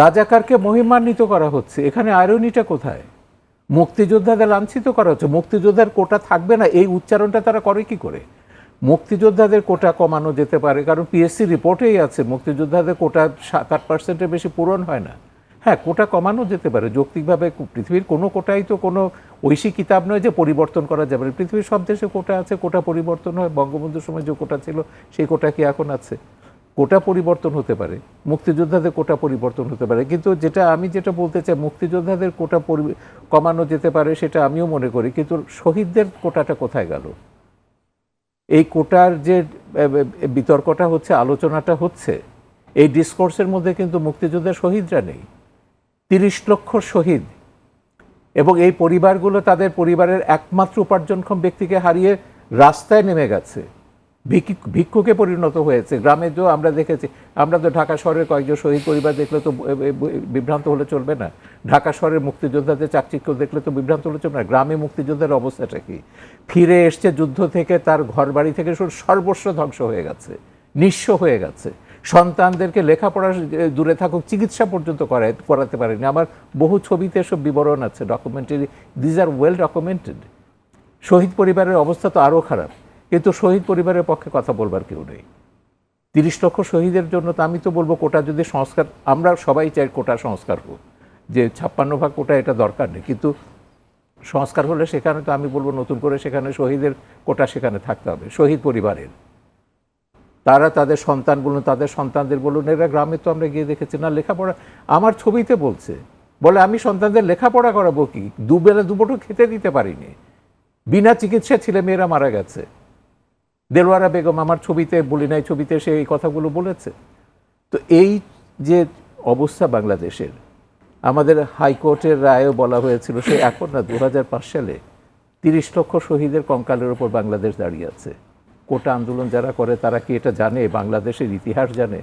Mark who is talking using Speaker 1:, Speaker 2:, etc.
Speaker 1: রাজাকারকে মহিমান্বিত করা হচ্ছে। এখানে আয়রনিটা কোথায়? মুক্তিযোদ্ধাদের লাঞ্ছিত করা হচ্ছে। মুক্তিযোদ্ধার কোটা থাকবে না, এই উচ্চারণটা তারা করে কি করে? মুক্তিযোদ্ধাদের কোটা কমানো যেতে পারে, কারণ পিএসসি রিপোর্টেই আছে, মুক্তিযোদ্ধাদের কোটা সাত আট পার্সেন্টের বেশি পূরণ হয় না। হ্যাঁ কোটা কমানো যেতে পারে। যৌক্তিকভাবে পৃথিবীর কোনো কোটাই তো কোনো ঐশী কিতাব নয় যে পরিবর্তন করা যাবে পৃথিবীর সব দেশে কোটা আছে, কোটা পরিবর্তন হয়। বঙ্গবন্ধুর সময় যে কোটা ছিল, সেই কোটা কি এখন আছে? কোটা পরিবর্তন হতে পারে, মুক্তিযোদ্ধাদের কোটা পরিবর্তন হতে পারে, কিন্তু যেটা আমি যেটা বলতে চাই, মুক্তিযোদ্ধাদের কোটা কমানো যেতে পারে সেটা আমিও মনে করি, কিন্তু শহীদদের কোটাটা কোথায় গেল? এই কোটার যে বিতর্কটা হচ্ছে, আলোচনাটা হচ্ছে, এই ডিসকোর্সের মধ্যে কিন্তু মুক্তিযোদ্ধার শহীদরা নেই। তিরিশ লক্ষ শহীদ এবং এই পরিবারগুলো তাদের পরিবারের একমাত্র উপার্জনক্ষম ব্যক্তিকে হারিয়ে রাস্তায় নেমে গেছে। ভিক্ষুকে পরিণত হয়েছে। গ্রামে তো আমরা দেখেছি, আমরা তো ঢাকা শহরের কয়েকজন শহীদ পরিবার দেখলে তো বিভ্রান্ত হলে চলবে না। ঢাকা শহরের মুক্তিযোদ্ধাদের চাকচিক্য দেখলে তো বিভ্রান্ত হলে চলবে না। গ্রামে মুক্তিযোদ্ধার অবস্থাটা কি? ফিরে এসছে যুদ্ধ থেকে, তার ঘর বাড়ি থেকে সর্বস্ব ধ্বংস হয়ে গেছে, নিঃস্ব হয়ে গেছে। সন্তানদেরকে লেখাপড়া দূরে থাকুক, চিকিৎসা পর্যন্ত করায়, করাতে পারেনি। আমার বহু ছবিতে সব বিবরণ আছে documentary these are well documented শহীদ পরিবারের অবস্থা তো আরও খারাপ। কিন্তু শহীদ পরিবারের পক্ষে কথা বলবার কেউ নেই। তিরিশ লক্ষ শহীদের জন্য তো আমি তো বলব কোটা যদি সংস্কার, আমরা সবাই চাই কোটা সংস্কার হোক। যে ছাপ্পান্ন ভাগ কোটা এটা দরকার নেই, কিন্তু সংস্কার হলে সেখানে তো আমি বলব নতুন করে সেখানে শহীদের কোটা সেখানে থাকতে হবে, শহীদ পরিবারের। তারা তাদের সন্তান বলুন, তাদের সন্তানদের বলুন, এরা গ্রামে তো আমরা গিয়ে দেখেছি, না, লেখাপড়া, আমার ছবিতে বলছে, বলে আমি সন্তানদের লেখাপড়া করাবো কি? দুবেলা দুবটো খেতে দিতে পারিনি। বিনা চিকিৎসা ছেলে মেয়েরা মারা গেছে। দেলোয়ারা বেগম আমার ছবিতে বলি নাই ছবিতে সে এই কথাগুলো বলেছে। তো এই যে অবস্থা বাংলাদেশের, আমাদের হাইকোর্টের রায়েও বলা হয়েছিল সে এখন না দু হাজার পাঁচ সালে তিরিশ লক্ষ শহীদের কঙ্কালের ওপর বাংলাদেশ দাঁড়িয়ে আছে। কোটা আন্দোলন যারা করে, তারা কি এটা জানে? বাংলাদেশের ইতিহাস জানে?